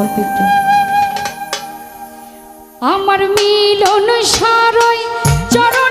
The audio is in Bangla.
একটু একটু আমার মিলন সারয় চরণ